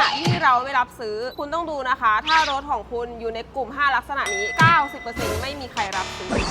ณะที่เราไม่รับซื้อคุณต้องดูนะคะ ถ้ารถของคุณอยู่ในกลุ่ม 5 ลักษณะนี้ 90%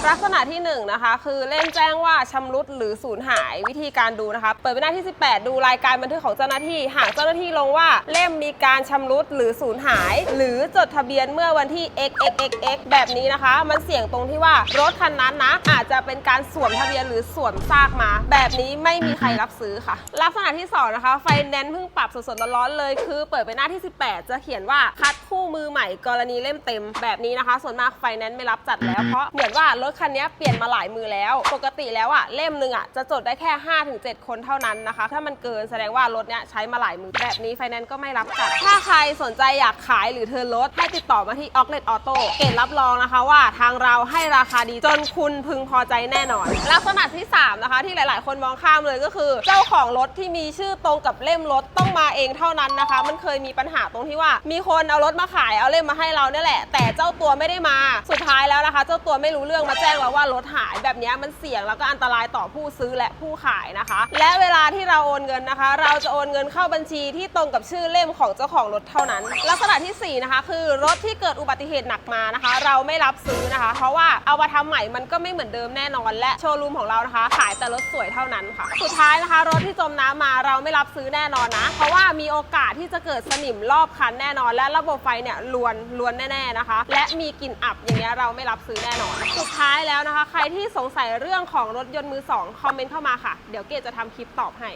ลักษณะที่1นะคะคือเล่มแจ้งว่าชำรุดหรือสูญหายวิธีการดูนะคะ เปิดไปหน้าที่ 18 ดูรายการบันทึกของเจ้าหน้าที่ หากเจ้าหน้าที่ลงว่าเล่มมีการชำรุดหรือสูญหาย หรือจดทะเบียนเมื่อวันที่ xxxx แบบนี้นะคะ มันเสี่ยงตรงที่ว่ารถคันนั้นนะอาจจะเป็นการสวมทะเบียนหรือสวมซากมา แบบนี้ไม่มีใครรับซื้อค่ะ ลักษณะที่สองนะคะไฟแนนซ์เพิ่งปรับสดๆร้อนๆเลย คือ เปิดไปหน้าที่ 18 จะเขียนว่าคัดคู่มือใหม่กรณีเล่มเต็มแบบนี้นะคะ ส่วนมากไฟแนนซ์ไม่รับจัดแล้วเพราะเหมือนว่ารถคันนี้เปลี่ยนมาหลายมือแล้ว ปกติแล้วอะเล่มหนึ่งอะจะจดได้แค่ 5-7 คนเท่านั้นนะคะ ถ้ามันเกินแสดงว่ารถเนี้ยใช้มาหลายมือแบบนี้ไฟแนนซ์ก็ไม่รับจัด ถ้าใครสนใจอยากขายหรือเทิร์นรถให้ติดต่อมาที่ o u t l e t Auto เกณฑ์รับรองนะคะว่าทางเราให้ราคาดีจนคุณพึงพอใจแน่นอน ลักษณะที่ 3 นะคะ ที่หลาย ๆ คนมองข้ามเลยก็คือ เจ้าของรถที่มีชื่อตรงกับเล่มรถต้องมาเองเท่านั้นนะคะ มันเคยมีปัญหาตรงที่ว่า มีคนเอารถมาขายเอาเล่มมาให้เราเนี่ยแหละ แต่เจ้าตัวไม่ได้มา สุดท้ายแล้วนะคะ เจ้าตัวไม่รู้เรื่องมาแจ้งเราว่ารถหายแบบนี้มันเสี่ยงแล้วก็อันตรายต่อผู้ซื้อและผู้ขายนะคะ และเวลาที่เราโอนเงินนะคะ เราจะโอนเงินเข้าบัญชีที่ตรงกับชื่อเล่มของเจ้าของรถเท่านั้น ลักษณะที่สี่นะคะ คือรถที่เกิดอุบัติเหตุหนักมานะคะ เราไม่รับซื้อนะคะ เพราะว่าเอามาทำใหม่มันก็ไม่เหมือนเดิมแน่นอน และโชว์รูมของเรานะคะ ขายแต่รถสวยเท่านั้นค่ะ สุดท้ายนะคะ รถที่จมน้ำมาเราไม่รับซื้อแน่นอนนะ เพราะว่ามีโอกาสที่จะเกิดสนิมรอบคันแน่นอน และระบบไฟเนี่ยลวนลวนแน่ๆนะคะ และมีกลิ่นอับอย่างเงี้ยเราไม่รับซื้อแน่นอน สุดท้ายแล้วนะคะ ใครที่สงสัยเรื่องของรถยนต์มือสองคอมเมนต์เข้ามาค่ะ เดี๋ยวเกดจะทำคลิปตอบให้